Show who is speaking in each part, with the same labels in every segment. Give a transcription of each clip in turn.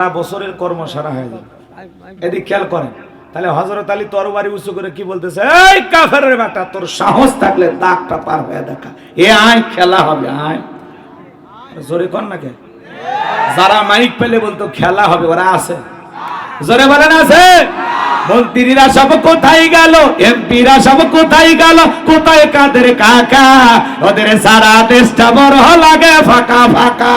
Speaker 1: সারা বছরের কর্ম সারা হয়ে যাবে। এদিক খেয়াল করেন, তাহলে হজরত আলী তরবারি উঁচু করে কি বলতেছে? এই কাফেরের বেটা, তোর সাহস থাকলে দাগটা পার হয়ে দেখা। এ আয়, খেলা হবে, আয়। জোরে কর না কে? যারা মাইক পেলে বলতো, খেলা হবে, ওরা আছে। জোরে বলেন, আছে? মন্ত্রীরা সব কোথায় গেল? এমপিরা সব কোথায় গেল? কোথায় কাদের কাকা? ওদের সারা দেশটা বড় লাগে, ফাঁকা ফাঁকা।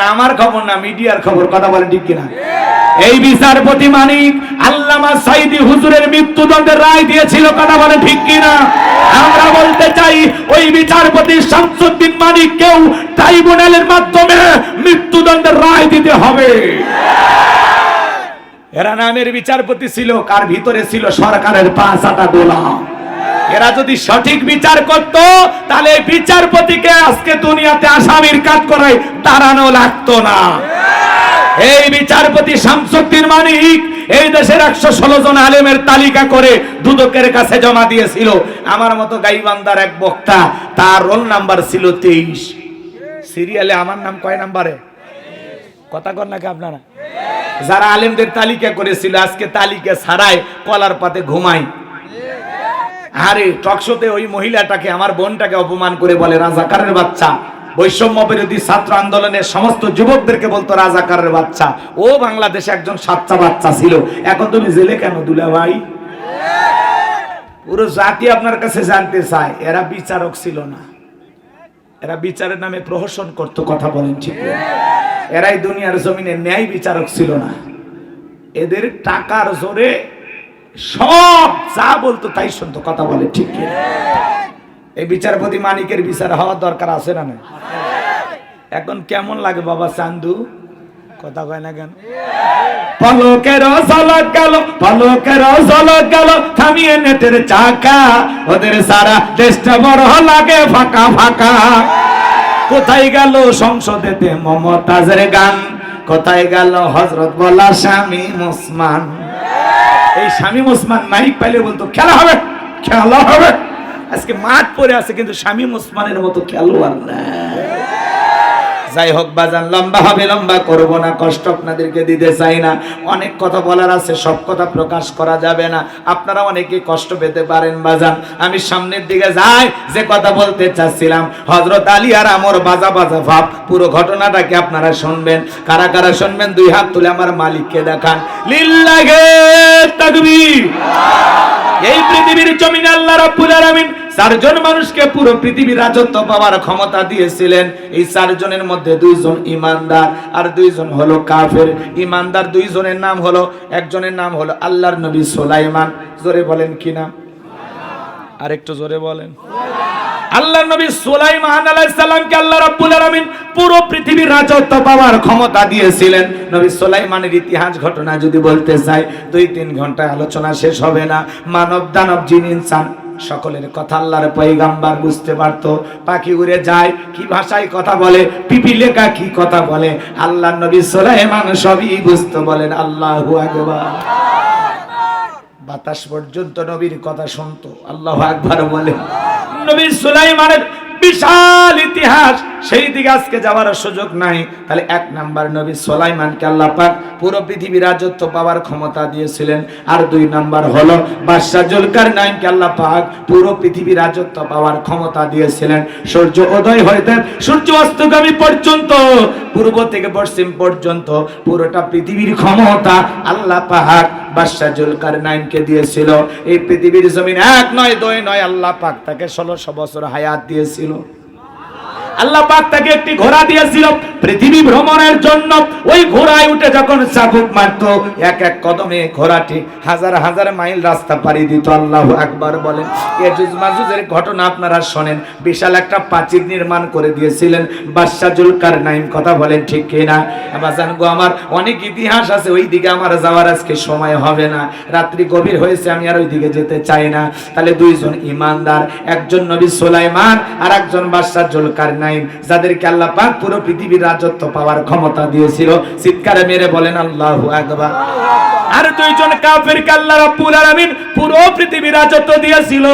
Speaker 1: এটা আমার খবর না, মিডিয়ার খবর, কথা বলে ঠিক কিনা? এই বিচারপতি মানিক আল্লামা সাইদি হুজুরের মৃত্যুদণ্ডের রায় দিয়েছিল, কথা বলে ঠিক কিনা? আমরা বলতে চাই, ওই বিচারপতি শামসুদ্দিন মানিক কেউ ট্রাইব্যুনালের মাধ্যমে মৃত্যুদণ্ডের রায় দিতে হবে। এরা নামের বিচারপতি ছিল, কার ভিতরে ছিল সরকারের পাঁচ আটা গোলাম। এরা যদি সঠিক বিচার করত, তাহলে বিচারপতিকে আজকে দুনিয়াতে আসামির কাজ করাই দাঁড়ানো লাগতো না। এই বিচারপতি শামসুদ্দিন মানিক এই দেশের একশো ষোলো জন আলেমের তালিকা করে দুদকের কাছে জমা দিয়েছিল। আমার মতো গাইবান্দার এক বক্তা, তার রোল নাম্বার ছিল তেইশ। সিরিয়ালে আমার নাম কয় নাম্বারে? কথা কর নাকি আপনারা? যারা আলেমদের তালিকা করেছিল, আজকে তালিকা ছাড়াই কলার পাতে ঘুমাই আরে টকশোতে ওই মহিলাটাকে, আমার বোনটাকে অপমান করে বলে, রাজাকারের বাচ্চা। বৈষম্য বিরোধী ছাত্র আন্দোলনের সমস্ত যুবকদেরকে বলতো, রাজাকারের বাচ্চা। ও বাংলাদেশে একজন সাচ্চা বাচ্চা ছিল। এখন তুমি জেলে কেন দুলা ভাই? পুরো জাতি আপনার কাছে জানতে চায়, এরা বিচারক ছিল না। এরা বিচারের নামে প্রহসন করত, কথা বলেন ঠিক এরাই দুনিয়ার জমিনে ন্যায় বিচারক ছিল না। এদের টাকার জোরে সব যা বলতো তাই শুনতো, কথা বলে, ঠিক এই বিচারপতি মানিকের বিচার হওয়ার দরকার আছে না না এখন কেমন লাগে বাবা চান্দু? কথা কয় না কেন? পলকের গেল পলকের গেল, থামিয়ে নেটের চাকা। ওদের সারা দেশটা বড় লাগে, ফাঁকা ফাঁকা। কোথায় গেল সংসদেতে মমতাজের গান? কোথায় গেল হজরত বলা স্বামী মুসমান? এই শামীম ওসমান মাইক পাইলে বলতো খেলা হবে খেলা হবে। আজকে মাঠ পরে আছে, কিন্তু স্বামী ওসমানের মতো খেলোয়াড় না যাই হোক বাজান, লম্বা হবে, লম্বা করব না, কষ্ট আপনাদেরকে দিতে চাই না। অনেক কথা বলার আছে, সব কথা প্রকাশ করা যাবে না। আপনারা অনেকে কষ্ট পেতে পারেন বাজান। আমি সামনের দিকে যাই, যে কথা বলতে চাচ্ছিলাম হজরত আলী আর আমর বাজা বাজা ভাব, পুরো ঘটনাটাকে আপনারা শুনবেন। কারা কারা শুনবেন, দুই হাত তুলে আমার মালিককে দেখান। লিল্লাহে তাকবীর। এই পৃথিবীর জমিন আল্লাহ রাব্বুল আলামিন চারজন মানুষকে পুরো পৃথিবীর রাজত্ব পাওয়ার ক্ষমতা দিয়েছিলেন। এই চারজনের মধ্যে দুইজন ইমানদার আর দুইজন হলো কাফের। ইমানদার দুইজনের নাম হলো, একজনের নাম হলো আল্লাহর নবী সোলাইমান। জোরে বলেন কি নাম? আর একটু জোরে বলেন। আল্লাহ নবী সুলাইমান আলাইহিস সালামকে আল্লাহ রাব্বুল আলামিন পুরো পৃথিবীর রাজত্ব পাওয়ার ক্ষমতা দিয়েছিলেন। নবী সুলাইমানের ইতিহাস ঘটনা যদি বলতে চাই, দুই তিন ঘন্টায় আলোচনা শেষ হবে না। মানব দানব জিন ইনসান সকলের কথা আল্লাহর পয়গাম্বার বুঝতে পারত। পাখি উড়ে যায়, কি ভাষায় কথা বলে পিপিলেকা কি কথা বলে আল্লাহ নবী সুলাইমান সবই বুঝতে বলেন, আল্লাহ আকবার। বাতাস পর্যন্ত নবীর কথা শুনতো, আল্লাহ আকবার বলে। নবী সুলাইমানের বিশাল ইতিহাস। সেই দিকে আজকে যাওয়ার সুযোগ নাই। তাহলে এক নাম্বার নবী সুলাইমানকে আল্লাহ পাক পুরো পৃথিবী রাজত্ব পাওয়ার ক্ষমতা দিয়েছিলেন। আর দুই নাম্বার হলো বাদশাহ জুলকার নাইনকে আল্লাহ পাক পুরো পৃথিবী রাজত্ব পাওয়ার ক্ষমতা দিয়েছিলেন। সূর্য উদয় হইতে সূর্য অস্তগামী পর্যন্ত, পূর্ব থেকে পশ্চিম পর্যন্ত পুরোটা পৃথিবীর ক্ষমতা আল্লাহ পাক বাদশাহ জুলকার নাইনকে দিয়েছিল। এই পৃথিবীর জমিন এক নয়, দুই নয়, আল্লাহ পাক তাকে ষোলোশো বছর হায়াত দিয়েছিল। decirlo, আল্লাহ পাক তাকে একটি ঘোড়া দিয়েছিল পৃথিবী ভ্রমণের জন্য। ওই ঘোড়ায় উঠে যখন চাবুক মারতো, এক এক কদমে ঘোড়াটি হাজার হাজার মাইল রাস্তা পাড়ি দিত। আল্লাহ একবার বলেন এজুজ মাজুজের ঘটনা আপনারা শোনেন। বিশাল একটা প্রাচীর নির্মাণ করে দিয়েছিলেন বাদশাহ জুলকার নাইম কথা বলেন ঠিক কিনা? বাজান গো, আমার অনেক ইতিহাস আছে ওই দিকে আমার যাওয়ার আজকে সময় হবে না। রাত্রি গভীর হয়েছে, আমি আর ওই দিকে যেতে চাই না। তাহলে দুইজন ইমানদার, একজন নবী সোলাইমান আর একজন বাদশাহ জুলকার নাইম যাদেরকে আল্লাহ পাক পুরো পৃথিবীর রাজত্ব পাওয়ার ক্ষমতা দিয়েছিল। চিৎকারে মেরে বলেন আল্লাহু আকবার। আর দুইজন কাফের আল্লাহ রাব্বুল আলামিন পুরো পৃথিবীর রাজত্ব দিয়েছিল।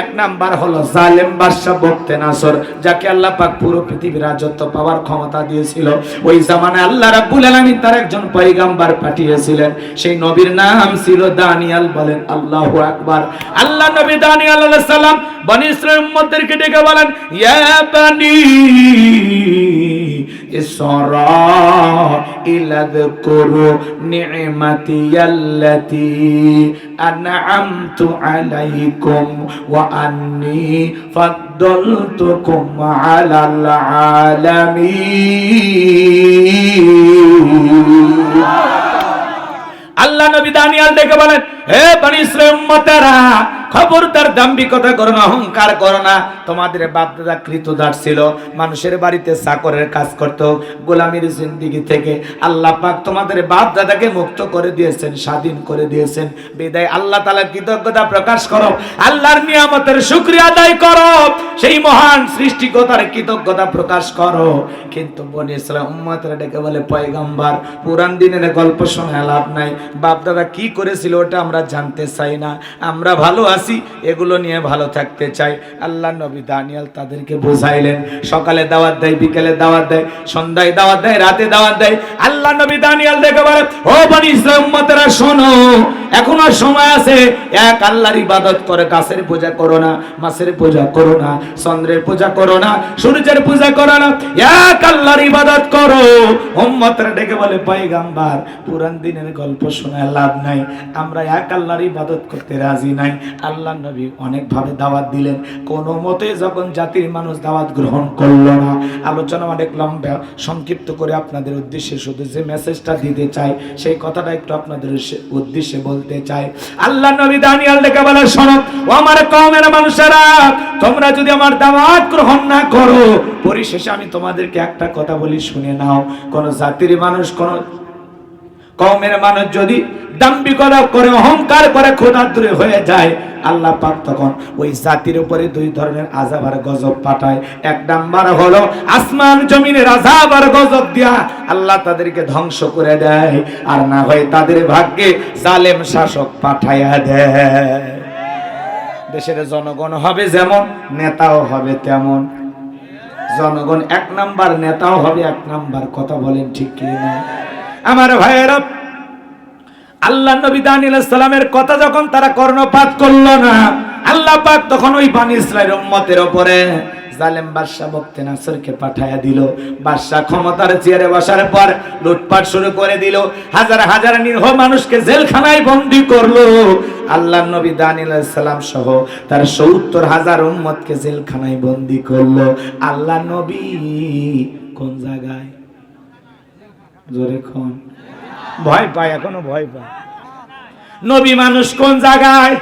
Speaker 1: এক নাম্বার হলো জালেম বাদশা বক্তে নাসর, যাকে আল্লাহ পাক পুরো পৃথিবীর রাজত্ব পাওয়ার ক্ষমতা দিয়েছিল। ওই জামানায় আল্লাহ রাব্বুল আলামিন তার একজন পয়গাম্বার পাঠিয়েছিলেন। সেই নবীর নাম ছিল দানিয়াল বলেন আল্লাহু আকবার। আল্লাহ নবী দানিয়াল আলাইহিস সালাম বনি ইসরাইলের উম্মতদেরকে ডেকে বলেন, ইয়া বানি ইসরাঈল আযকুরু নি'মাতি التي أنعمت عليكم وأني فضلتكم على العالمين আল্লাহ নবী দানিয়াল দেখে বলেন হে বনি ইসরাইল উম্মতেরা খবরদার দাম্ভিকতা করো না, অহংকার করো না। তোমাদের বাপ দাদা কৃতদাস ছিল, মানুষের বাড়িতে চাকরের কাজ করত, গোলামির জিন্দিগি থেকে আল্লাহ পাক তোমাদের বাপ দাদাকে মুক্ত করে দিয়েছেন, স্বাধীন করে দিয়েছেন। বিদায়, আল্লাহ তাআলার কৃতজ্ঞতা প্রকাশ করো, আল্লাহর নিয়ামতের শুকরিয়া আদায় করো, সেই মহান সৃষ্টিকতার কৃতজ্ঞতা প্রকাশ করো। কিন্তু বনি ইসলাম উম্মতরা ডেকে বলে, পয়গাম্বার, পুরান দিনের গল্প শোনা লাভ নাই। বাপ দাদা কি করেছিল ওটা আমরা জানতে চাই না। আমরা ভালো আছি এগুলো নিয়ে ভালো থাকতে চাই। আল্লাহ নবী দানিয়াল তাদেরকে বোঝাইলেন, সকালে দাওয়াত দেয়, বিকেলে দাওয়াত দেয়, সন্ধ্যায় দাওয়াত দেয়, রাতে দাওয়াত দেয়। আল্লাহ নবী দানিয়াল দেখে বলে, ও বনি ইসলাম উম্মতেরা, শোনো, এখনও সময় আছে, এক আল্লাহর ইবাদত করে গাছের পূজা করো না, মাছের পূজা করো না, চন্দ্রের পূজা করো না, সূর্যের পূজা করো না, এক আল্লাহর ইবাদত করো। উম্মতরা ডেকে বলে, পয়গাম্বার, পুরান দিনের গল্প শোনায় লাভ নাই, আমরা এক আল্লাহর ইবাদত করতে রাজি নাই আল্লাহ নবী অনেক ভাবে দাওয়াত দিলেন। কোন মতে যখন জাতির মানুষ দাওয়াত গ্রহণ করল না, আলোচনা অনেক লম্বা, সংক্ষিপ্ত করে আপনাদের উদ্দেশ্যে শুধু যে মেসেজটা দিতে চাই, সেই কথাটা একটু আপনাদের উদ্দেশ্যে- বলতে চাই। আল্লাহ নবী দানিয়াল ডেকে বলে শোনো, ও আমার কমের মানুষেরা, তোমরা যদি আমার দাওয়াত গ্রহণ না করো, পরিশেষে আমি তোমাদেরকে একটা কথা বলি, শুনে নাও। কোন জাতির মানুষ কোন কমের মানুষ যদি দাম্ভিকতা করে, অহংকার করে ক্ষুধার্ত হয়ে যায়, আল্লাহ পাক তখন ওই জাতির উপরে দুই ধরনের আজাব আর গজব পাঠায়। এক নাম্বার হলো আসমান জমিনের আজাব আর গজব দিয়া আল্লাহ তাদেরকে ধ্বংস করে দেয়, আর না হয় তাদের ভাগ্যে জালেম শাসক পাঠাইয়া দেয়। দেশের জনগণ হবে যেমন, নেতাও হবে তেমন। জনগণ এক নাম্বার, নেতাও হবে এক নাম্বার, কথা বলেন ঠিক কি না আমার ভাইয়েরা আল্লাহ নবী দানিল কথা যখন তারা কর্ণপাত করল না, আল্লাহ পাক তখন ওই বানি ইসরায়েল উম্মতের উপরে জালেম বক্তে নাসরকে পাঠায়া দিল। ক্ষমতার চেয়ারে বসার পর লুটপাট শুরু করে দিল। হাজার হাজার নিরহ মানুষকে জেলখানায় বন্দি করল। আল্লাহ নবী দানিল সালাম সহ তার সত্তর হাজার উম্মতকে জেলখানায় বন্দি করল। আল্লাহ নবী কোন জায়গায়? জোরে কোন? ভয় পায়, এখনও ভয় পায়। নবী মানুষ কোন জায়গায়?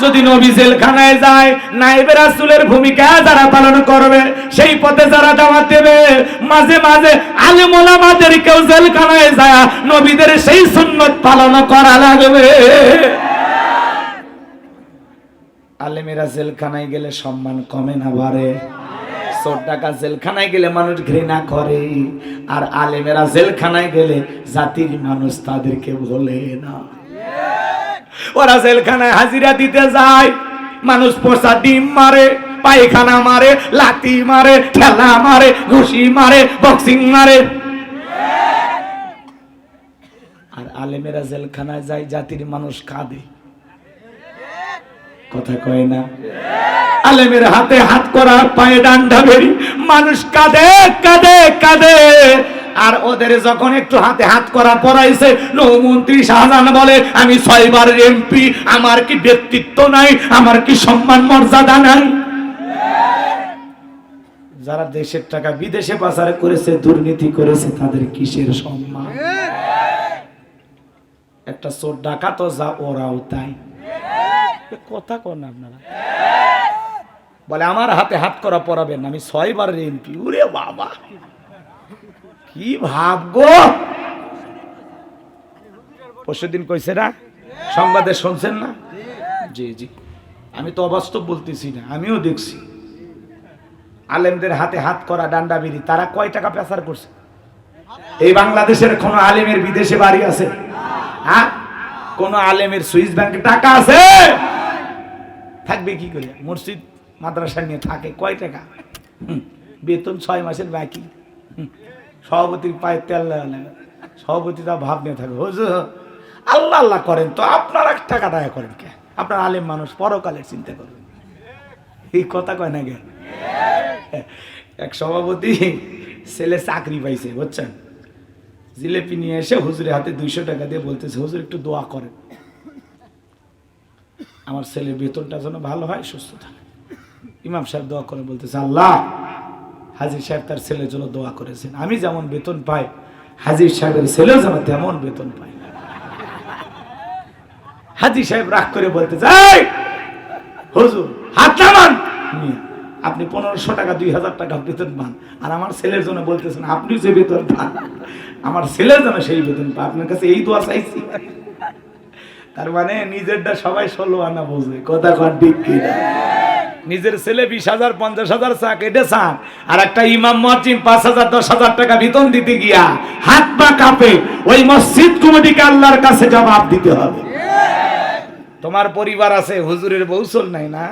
Speaker 1: যদি নবী জেলখানায় যায় নাইবে রাসূলের ভূমিকা যারা পালন করবে, সেই পথে যারা দাওয়াত দেবে, মাঝে মাঝে আলেম ওলামাদের কেউ জেলখানায় যায়, নবীদের সেই সুন্নত পালন করা লাগবে। আলেমেরা জেলখানায় গেলে সম্মান কমে না বাড়ে। চোর টাকা জেলখানায় গেলে মানুষ ঘৃণা করে। আর আলেমেরা জেলখানায় গেলে জাতির মানুষ তাদেরকে বলে না। ওরা জেলখানায় হাজিরা দিতে যায়, মানুষ পোষা ডিম মারে, পায়খানা মারে লাতি মারে, ঠেলা মারে, ঘুষি মারে, বক্সিং মারে। আর আলেমেরা জেলখানায় যায়, জাতির মানুষ কাঁদে। কথা কয় না? আলেমের হাতে হাত করা পায়ে ডান্ডা বেরি মানুষ কাঁদে কাঁদে কাঁদে। আর ওদের যখন একটু হাতে হাত করা পড়াইছে নৌমন্ত্রী শাহজাহান বলে আমি ছয়বার এমপি আমার কি ব্যক্তিত্ব নাই আমার কি সম্মান মর্যাদা নাই? যারা দেশের টাকা বিদেশে পাচার করেছে দুর্নীতি করেছে তাদের কিসের সম্মান? একটা চোর ডাকাত যা ওরাও তাই। কথা কন আপনারা। বলে আমার হাতে হাত করা পড়াবেন না, আমি ছয়বার এমপি। উরে বাবা কি ভাবগো পরশুদিন কইছে না? সংবাদে শুনছেন না? জি জি। আমি তো অবাস্তব বলতেছি না আমিও দেখছি। আলেমদের হাতে হাত করা ডান্ডা বিড়ি তারা কয় টাকা পেশার করছে? এই বাংলাদেশের কোন আলেমের বিদেশে বাড়ি আছে? হ্যাঁ? কোন আলেমের সুইস ব্যাংকে টাকা আছে? থাকবে কি করে? মসজিদ, মাদ্রাসা নিয়ে থাকে, কয় টাকা? বেতন ছয় মাসের বাকি। সভাপতির পায়ে তেল লাগা সভাপতি তা ভাব নিয়ে থাকে, হুজুর, আল্লাহ আল্লাহ করেন তো, আপনারা টাকা দায়া করেন কে? আপনার আলেম মানুষ পরকালের চিন্তা করবেন এই কথা কয় না গে এক সভাপতি ছেলে চাকরি পাইছে, বুঝছেন? জিলেপি নিয়ে এসে হুজুরের হাতে দুইশো টাকা দিয়ে বলতেছে, হুজুর, একটু দোয়া করেন। আমার ছেলের বেতনটা যেন ভালো হয়, সুস্থ থাকে। ইমাম সাহেব দোয়া করে বলতেছে, আল্লাহ, হাজির সাহেব তার ছেলের জন্য দোয়া করেছেন। আমি যেমন বেতন পাই, হাজির সাহেবের ছেলেও যেন তেমন বেতন পায় হাজির সাহেব রাগ করে বলতে চাই হুজুর, হাত নামান। আপনি পনেরোশো টাকা, দুই হাজার টাকা বেতন পান। আর আমার ছেলের জন্য বলতেছেন, আপনি যে বেতন পান, আমার ছেলের জন্য সেই বেতন পান। আপনার কাছে এই দোয়া চাইছি। তার মানে নিজেরটা সবাই ষোলো আনা বোঝে, কথা ঠিক নিজের ছেলে বিশ হাজার, পঞ্চাশ হাজার চাক, এটা চান আর একটা ইমাম মসজিদ পাঁচ হাজার, দশ হাজার টাকা বেতন দিতে গিয়া হাত পা কাঁপে, ওই মসজিদ কমিটিকে আল্লাহর কাছে জবাব দিতে হবে। তোমার পরিবার আছে, হুজুরের বৌসল নাই না?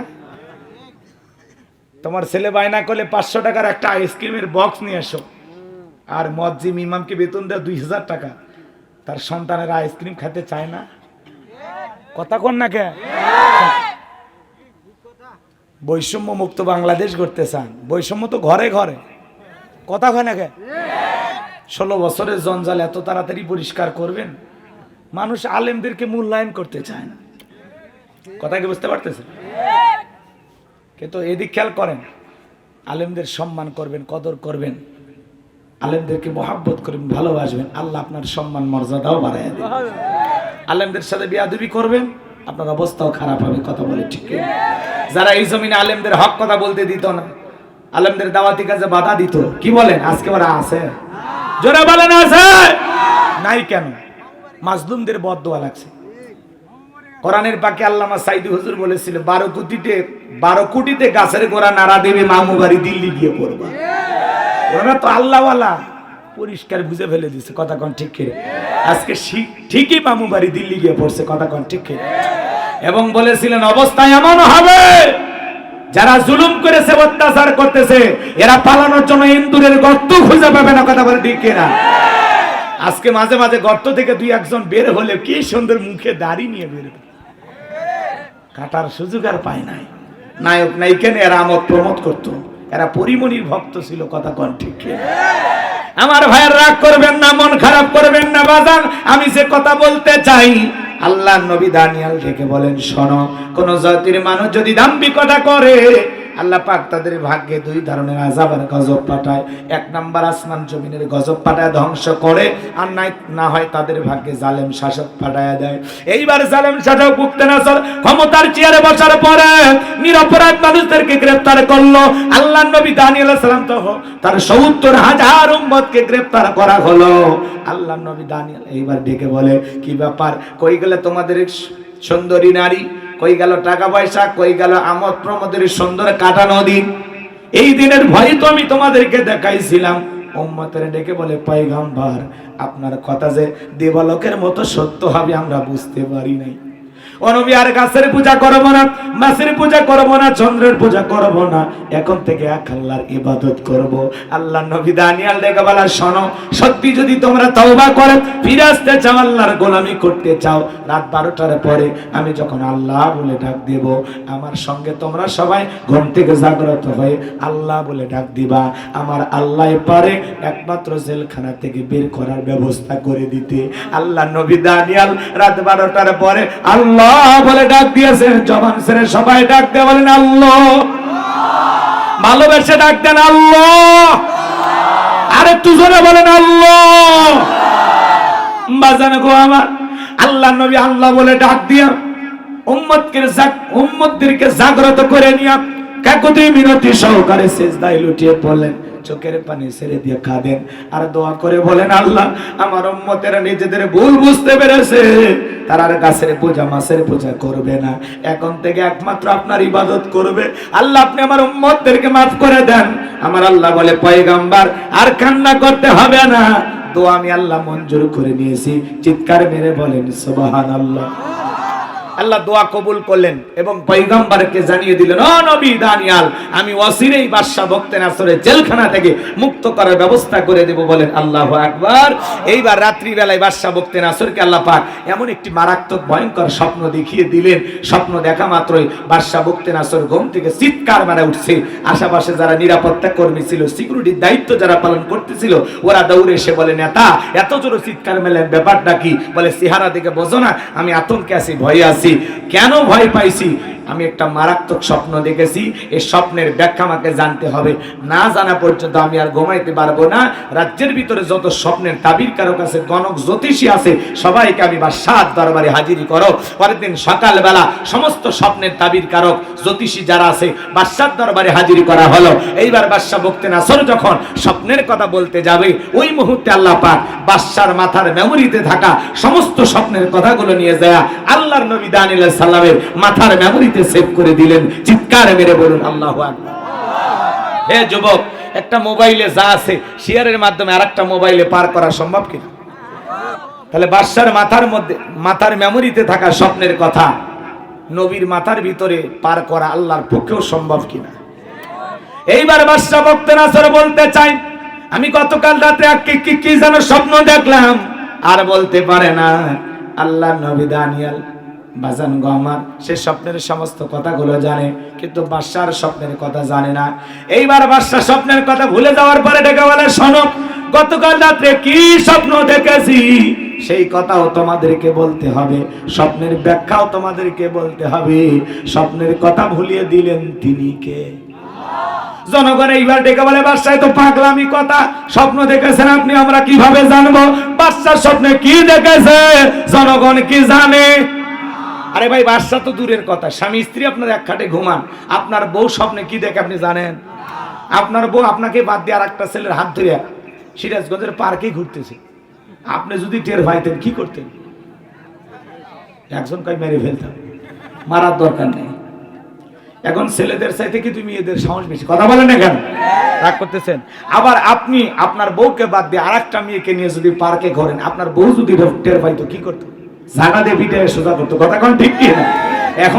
Speaker 1: তোমার ছেলে বায়না করলে পাঁচশো টাকার একটা আইসক্রিমের বক্স নিয়ে এসো। আর মসজিদ ইমামকে বেতন দেয় দুই হাজার টাকা। তার সন্তানের আইসক্রিম খেতে চায় না? কথা কোন না কে? বৈষম্য মুক্ত বাংলাদেশ করতে চান। বৈষম্য তো ঘরে ঘরে। কথা হয় না কে? ষোলো বছরের জঞ্জাল এত তাড়াতাড়ি পরিষ্কার করবেন? মানুষ আলেমদেরকে মূল্যায়ন করতে চায় না। কথা কি বুঝতে পারতেছেন? কিন্তু এদিক খেয়াল করেন, আলেমদের সম্মান করবেন, কদর করবেন। আলেমদেরকে মহাব্বত করবেন, ভালোবাসবেন। আল্লাহ আপনার সম্মান মর্যাদাও বাড়াই দেবেন। আলেমদের সাথে বিয়াদবি করবেন? আপনার অবস্থাও খারাপ হবে, কথা বলে ঠিক যারা এই জমিনে আলেমদের হক কথা বলতে দিত না, আলেমদের দাওয়াতি কাজে বাধা দিত, কি বলেন? আজকে ওরা আছে? জোরে বলেন, আছে? নাই কেন? মাজলুমদের বদদোয়া লাগছে। কোরআনের পাকে আল্লামা সাইদি হুজুর বলেছিল, বারো কোটিতে বারো কোটিতে গাছের গোড়া নাড়া দেবে, মামু বাড়ি দিল্লি গিয়ে পড়বা। ওরা তো আল্লাহওয়ালা। পরিষ্কার বুঝে ফেলে দিছে, কথা ঠিক আজকে ঠিকই মামু বাড়ি দিল্লি গিয়ে পড়ছে, কথা কন ঠিক করে এবং বলেছিলেন অবস্থা এমন হবে। যারা জুলুম করেছে, অত্যাচার করতেছে, এরা পালানোর জন্য ইন্দুরের গর্ত খুঁজে পাবে না, কথা বলে ঠিক কিনা? আজকে মাঝে মাঝে গর্ত থেকে দুই একজন বের হলে কি সুন্দর মুখে দাড়ি নিয়ে বেরোবে কাটার সুযোগ আর পায় নাই। নায়ক নায়িকেন এরা আমোদ প্রমোদ করতো। এরা পরিমণির ভক্ত ছিল, কথা কন ঠিক? আমার ভাইয়ের রাগ করবেন না, মন খারাপ করবেন না, বাজান, আমি যে কথা বলতে চাই, আল্লাহ নবী দানিয়াল থেকে বলেন, শোনো, কোন জাতির মানুষ যদি দাম্ভিকতা করে আল্লাহ পাক তাদের ভাগ্যে দুই ধরনের আজাব আর গজব পাঠায়। এক নাম্বার আসমান জমিনের গজব পাঠায়, ধ্বংস করে, আর নাই না হয় তাদের ভাগ্যে জালেম শাসক পাঠায় দেয়। এইবার জালেম শাসক বুকতে নাসর ক্ষমতার চেয়ারে বসার পরে নিরপরাধ মানুষদেরকে গ্রেফতার করল। আল্লাহ নবী দানিয়াল সালাম তো তার সত্তর হাজার উম্মতকে গ্রেফতার করা হলো। আল্লাহ নবী দানিয়াল এইবার ডেকে বলে, কি ব্যাপার? কই গেলে তোমাদের সুন্দরী নারী? কই গেল টাকা পয়সা, কই গেল আমোদ প্রমোদের সুন্দর কাটানো দিন এই দিনের ভয় তো আমি তোমাদেরকে দেখাইছিলাম। উম্মতের ডেকে বলে, পয়গম্বর, আপনার কথা যে দেবালকের মতো সত্য হবে আমরা বুঝতে পারি নাই। অনবী আর গাছের পূজা করব না মাছের পূজা করব না, চন্দ্রের পূজা করব না। এখন থেকে এক আল্লাহর ইবাদত করব। আল্লাহ নবী দানিয়াল দেখে বলা, শোনো, সত্যি যদি তোমরা তওবা করে, ফিরে আসতে চাও, আল্লাহর গোলামি করতে চাও, রাত বারোটার পরে আমি যখন আল্লাহ বলে ডাক দেব, আমার সঙ্গে তোমরা সবাই ঘুম থেকে জাগ্রত হয়ে আল্লাহ বলে ডাক দিবা। আমার আল্লাহ পারে একমাত্র জেলখানা থেকে বের করার ব্যবস্থা করে দিতে। আল্লাহ নবী দানিয়াল রাত বারোটার পরে আল্লাহ বলে ডাক দিয়েছেন জবান ছেড়ে সবাই ডাক দিয়ে বলেন আল্লাহ। ভালোবেসে ডাক দেন আল্লাহ। আর জোরে বলেন আল্লাহ। বাজান গো আমার, আল্লাহ নবী আল্লাহ বলে ডাক দিয়া উম্মতকে উম্মতদেরকে জাগ্রত করে নিয়া কাকুতি মিনতি সহকারে সেজদায় লুটিয়ে পড়লেন। চোখের পানি ছেড়ে দিয়ে কাঁদেন। আর দোয়া করে বলেন, আল্লাহ, আমার উম্মতেরা নিজেদের ভুল বুঝতে পেরেছে। তারা আর গাছের পূজা, মাছের পূজা করবে না। এখন থেকে একমাত্র আপনার ইবাদত করবে। আল্লাহ, আপনি আমার উম্মতদেরকে মাফ করে দেন। আমার আল্লাহ বলে, পয়গাম্বার, আর কান্না করতে হবে না। দোয়া আমি আল্লাহ মঞ্জুর করে নিয়েছি। চিৎকার মেরে বলেন সুবাহান আল্লাহ আল্লাহ দোয়া কবুল করলেন এবং পৈগম্বরকে জানিয়ে দিলেন, ও নবী দানিয়াল, আমি ওয়াসিরেই বাদশা বক্তে নাসরের জেলখানা থেকে মুক্ত করার ব্যবস্থা করে দেব। বলেন, আল্লাহু আকবার। এইবার রাত্রি বেলায় বাদশা বক্তে নাসরকে আল্লাহ পাক এমন একটি মারাত্মক, ভয়ঙ্কর স্বপ্ন দেখিয়ে দিলেন। স্বপ্ন দেখা মাত্রই বাদশা বক্তে নাসর ঘুম থেকে চিৎকার মারা উঠছে। আশেপাশে যারা নিরাপত্তা কর্মী ছিল, সিকিউরিটির দায়িত্ব যারা পালন করতেছিল, ওরা দৌড়ে এসে বলে, নেতা, এত জোরে চিৎকার মেলেন ব্যাপারটা কি? বলে, চেহারা দেখে বোঝো না, আমি আতঙ্কে আছি, ভয়ে আছি। কেন ভয় পাইছি? আমি একটা মারাত্মক স্বপ্ন দেখেছি এই স্বপ্নের ব্যাখ্যা আমাকে জানতে হবে। না জানা পর্যন্ত আমি আর ঘুমাইতে পারব না। রাজ্যের ভিতরে যত স্বপ্নের তাবির কারও কাছে গণক জ্যোতিষী আছে, সবাইকে আমি বা সাত দরবারে হাজিরি করো। পরের দিন সকালবেলা সমস্ত স্বপ্নের তাবির কারক, জ্যোতিষী যারা আছে বাদশার দরবারে হাজিরি করা হলো। এইবার বাদশাহ বকতে নাসর যখন স্বপ্নের কথা বলতে যাবে, ওই মুহূর্তে আল্লাহ পাক বাদশার মাথার মেমোরিতে থাকা সমস্ত স্বপ্নের কথাগুলো নিয়ে যায়। আল্লাহর নবী দানিল সাল্লামের মাথার মেমোরিতে সেভ করে দিলেন। চিৎকার মেরে বলুন, আল্লাহ হে যুবক, একটা মোবাইলে যা আছে, শেয়ারের মাধ্যমে আরেকটা মোবাইলে পার করা সম্ভব কিনা? তাহলে বাদশার মাথার মধ্যে, মাথার মেমোরিতে থাকা স্বপ্নের কথা, নবীর মাথার ভিতরে পার করা আল্লাহর পক্ষেও সম্ভব কিনা? এইবার বাদশাহ বক্তে নাসর বলতে চাই, আমি গতকাল রাতে কি কি যেন স্বপ্ন দেখলাম, আর বলতে পারে না, আল্লাহ নবী দানিয়াল বাজান গো আমার, সে স্বপ্নের সমস্ত কথাগুলো জানে, কিন্তু বাদশার স্বপ্নের কথা জানে না। এইবার বাদশাহ স্বপ্নের কথা ভুলে যাওয়ার পরে ডেকে বলে, শোনো, গতকাল রাত্রে কি স্বপ্ন দেখেছি? সেই কথাও তোমাদেরকে বলতে হবে, স্বপ্নের ব্যাখ্যাও তোমাদেরকে বলতে হবে। স্বপ্নের কথা ভুলিয়ে দিলেন তিনি কে? জনগণ এইবার ডেকে বলে, বাদশাহ তো পাগলামি কথা, স্বপ্ন দেখেছেন আপনি, আমরা কীভাবে জানব? বাদশার স্বপ্নে কি দেখেছে? জনগণ কি জানে? আরে ভাই বাদশাহ তো দূরের কথা। স্বামী, স্ত্রী আপনার এক খাটে ঘুমান। আপনার বউ স্বপ্নে কি দেখে আপনি জানেন? আপনার বউ আপনাকে বাদ দিয়ে আর একটা ছেলের হাত ধরে সিরাজগঞ্জের পার্কে ঘুরতেছে। আপনি যদি টের পাইতেন, কি করতেন? একজন কই মেরে ফেলতাম। মারার দরকার নেই। এখন ছেলেদের চাইতে কি তুমি এদের সাহস বেশি? কথা বলেন না কেন? রাগ করতেছেন। আবার আপনি আপনার বউকে বাদ দিয়ে আর একটা মেয়েকে নিয়ে যদি পার্কে ঘোরেন, আপনার বউ যদি টের পাইতো, কি করতো? দিয়ে পিঠে সোজা করতো। কথা কোন ঠিক কি না? এখন